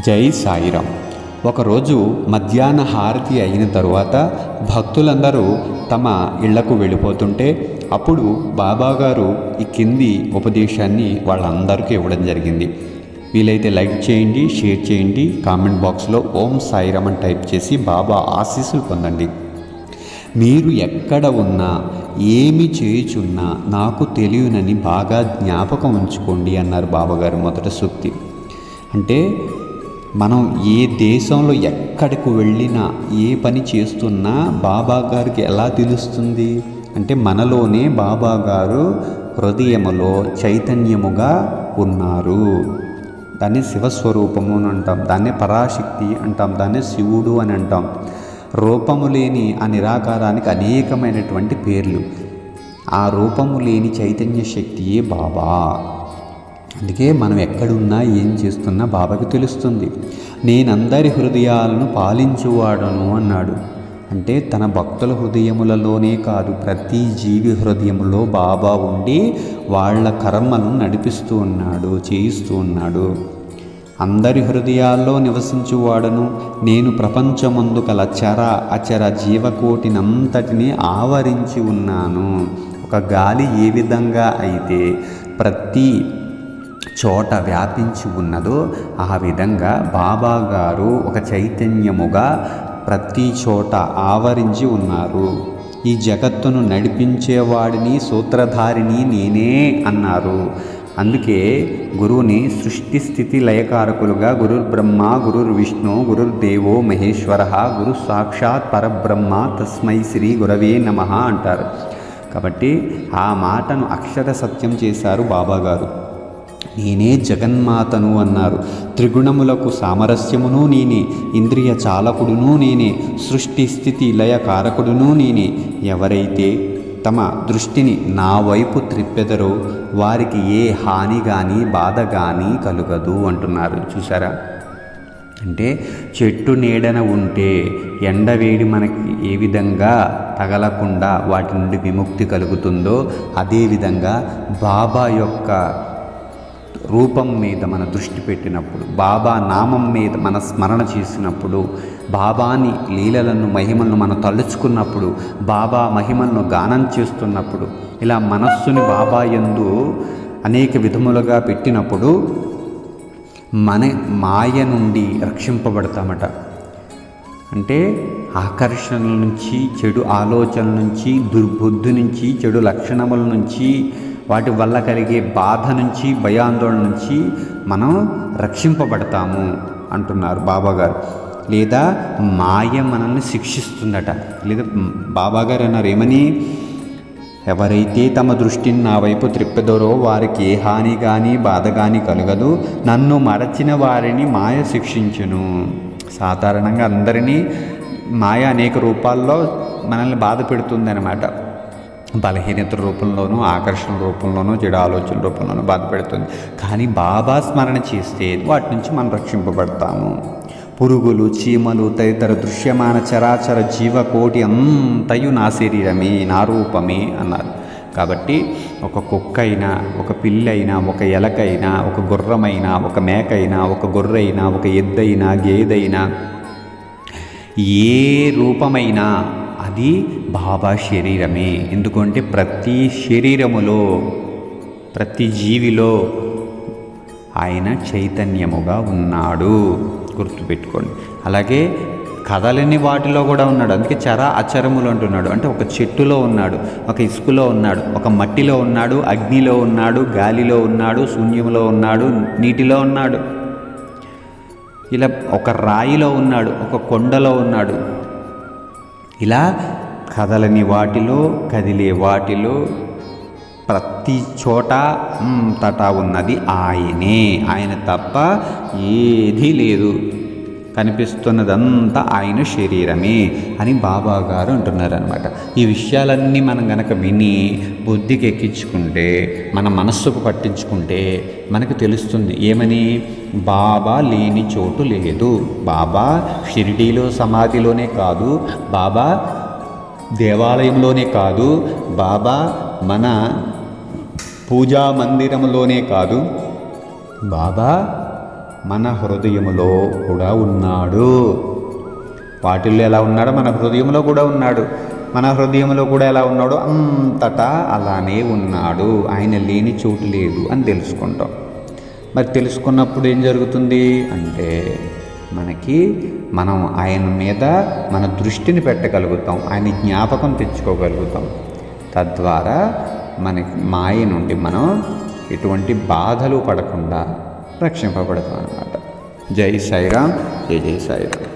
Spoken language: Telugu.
జై సాయిరాం. ఒకరోజు మధ్యాహ్న హారతి అయిన తరువాత భక్తులందరూ తమ ఇళ్ళకు వెళ్ళిపోతుంటే అప్పుడు బాబాగారు ఈ కింది ఉపదేశాన్ని వాళ్ళందరికీ ఇవ్వడం జరిగింది. వీలైతే లైక్ చేయండి షేర్ చేయండి కామెంట్ బాక్స్లో ఓం సాయిరామ్ అని టైప్ చేసి బాబా ఆశీస్సులు పొందండి. మీరు ఎక్కడ ఉన్నా ఏమి చేయుచున్నా నాకు తెలియనని బాగా జ్ఞాపకం ఉంచుకోండి అన్నారు బాబాగారు మొదట సూక్తి. అంటే మనం ఏ దేశంలో ఎక్కడికి వెళ్ళినా ఏ పని చేస్తున్నా బాబా గారికి ఎలా తెలుస్తుంది? అంటే మనలోనే బాబా గారు హృదయములో చైతన్యముగా ఉన్నారు. దాన్ని శివస్వరూపము అని అంటాం దాన్నే పరాశక్తి అంటాం దాన్నే శివుడు అని అంటాం. రూపము లేని ఆ నిరాకారానికి అనేకమైనటువంటి పేర్లు. ఆ రూపము లేని చైతన్య శక్తియే బాబా. అందుకే మనం ఎక్కడున్నా ఏం చేస్తున్నా బాబాకి తెలుస్తుంది. నేనందరి హృదయాలను పాలించువాడను అన్నాడు. అంటే తన భక్తుల హృదయములలోనే కాదు ప్రతి జీవి హృదయములో బాబా ఉండి వాళ్ళ కర్మలను నడిపిస్తూ ఉన్నాడు చేయిస్తూ ఉన్నాడు. అందరి హృదయాల్లో నివసించువాడను. నేను ప్రపంచమందు కల చర అచర జీవకోటినంతటిని ఆవరించి ఉన్నాను. ఒక గాలి ఏ విధంగా అయితే ప్రతి చోట వ్యాపించి ఉన్నదో ఆ విధంగా బాబా గారు ఒక చైతన్యముగా ప్రతి చోట ఆవరించి ఉన్నారు. ఈ జగత్తును నడిపించేవాడిని సూత్రధారిని నేనే అన్నారు. అందుకే గురువుని సృష్టి స్థితి లయకారకులుగా గురుర్ బ్రహ్మ గురుర్ విష్ణు గురుర్ దేవో మహేశ్వర గురు సాక్షాత్ పరబ్రహ్మ తస్మై శ్రీ గురవే నమ అంటారు. కాబట్టి ఆ మాటను అక్షర సత్యం చేశారు బాబాగారు. నేనే జగన్మాతను అన్నారు. త్రిగుణములకు సామరస్యమును నేనే ఇంద్రియ చాలకుడును నేనే సృష్టి స్థితి లయ కారకుడును నేనే. ఎవరైతే తమ దృష్టిని నా వైపు త్రిప్పెదరో వారికి ఏ హాని కానీ బాధ కానీ కలుగదు అంటున్నారు. చూసారా అంటే చెట్టు నీడన ఉంటే ఎండవేడి మనకి ఏ విధంగా తగలకుండా వాటి నుండి విముక్తి కలుగుతుందో అదేవిధంగా బాబా యొక్క రూపం మీద మన దృష్టి పెట్టినప్పుడు బాబా నామం మీద మన స్మరణ చేసినప్పుడు బాబాని లీలలను మహిమలను మనం తలుచుకున్నప్పుడు బాబా మహిమలను గానం చేస్తున్నప్పుడు ఇలా మనస్సుని బాబా ఎందు అనేక విధములుగా పెట్టినప్పుడు మన మాయ నుండి రక్షింపబడతామట. అంటే ఆకర్షణల నుంచి చెడు ఆలోచనల నుంచి దుర్బుద్ధి నుంచి చెడు లక్షణముల నుంచి వాటి వల్ల కలిగే బాధ నుంచి భయాందోళన నుంచి మనం రక్షింపబడతాము అంటున్నారు బాబాగారు. లేదా మాయ మనల్ని శిక్షిస్తుందట. లేదా బాబాగారు అన్నారు ఏమని? ఎవరైతే తమ దృష్టిని నా వైపు త్రిప్పెదరో వారికి ఏ హాని కానీ బాధ కానీ కలగదు. నన్ను మరచిన వారిని మాయ శిక్షించును. సాధారణంగా అందరినీ మాయ అనేక రూపాల్లో మనల్ని బాధ పెడుతుంది బలహీనత రూపంలోనూ ఆకర్షణ రూపంలోనూ చెడు ఆలోచన రూపంలోనూ బాధపడుతుంది. కానీ బాబా స్మరణ చేస్తే వాటి నుంచి మనం రక్షింపబడతాము. పురుగులు చీమలు తదితర దృశ్యమాన చరాచర జీవకోటి అంతయు నా శరీరమే నా రూపమే అన్నారు. కాబట్టి ఒక కుక్క అయినా ఒక పిల్లైనా ఒక ఎలకైనా ఒక గుర్రమైనా ఒక మేకైనా ఒక గొర్రైనా ఒక ఎద్దైనా గేదైనా ఏ రూపమైనా అది బాబా శరీరమే. ఎందుకంటే ప్రతి శరీరములో ప్రతి జీవిలో ఆయన చైతన్యముగా ఉన్నాడు. గుర్తుపెట్టుకోండి. అలాగే కదలని వాటిలో కూడా ఉన్నాడు. అందుకే చర అచరములు అంటున్నాడు. అంటే ఒక చెట్టులో ఉన్నాడు ఒక ఇసుకలో ఉన్నాడు ఒక మట్టిలో ఉన్నాడు అగ్నిలో ఉన్నాడు గాలిలో ఉన్నాడు శూన్యంలో ఉన్నాడు నీటిలో ఉన్నాడు. ఇలా ఒక రాయిలో ఉన్నాడు ఒక కొండలో ఉన్నాడు. ఇలా కదలని వాటిలో కదిలే వాటిలో ప్రతి చోట అంతటా ఉన్నది ఆయనే. ఆయన తప్ప ఏదీ లేదు. కనిపిస్తున్నదంతా ఆయన శరీరమే అని బాబా గారు అంటున్నారనమాట ఈ విషయాలన్నీ మనం గనక విని బుద్ధికి ఎక్కించుకుంటే మన మనస్సుకు పట్టించుకుంటే మనకు తెలుస్తుంది ఏమని? బాబా లేని చోటు లేదు. బాబా షిరిడీలో సమాధిలోనే కాదు. బాబా దేవాలయంలోనే కాదు. బాబా మన పూజా మందిరంలోనే కాదు. బాబా మన హృదయములో కూడా ఉన్నాడు. వాటిల్లో ఎలా ఉన్నాడో మన హృదయంలో కూడా ఉన్నాడు. మన హృదయంలో కూడా ఎలా ఉన్నాడో అంతటా అలానే ఉన్నాడు. ఆయన లేని చోటు లేదు అని తెలుసుకుంటాం. మరి తెలుసుకున్నప్పుడు ఏం జరుగుతుంది? అంటే మనకి మనం ఆయన మీద మన దృష్టిని పెట్టగలుగుతాం. ఆయన జ్ఞాపకం తెచ్చుకోగలుగుతాం. తద్వారా మనకి మాయ నుండి మనం ఎటువంటి బాధలు పడకుండా రక్షింపబడతాం అన్నమాట. జై సాయిరామ్ జై జై సాయిరామ్.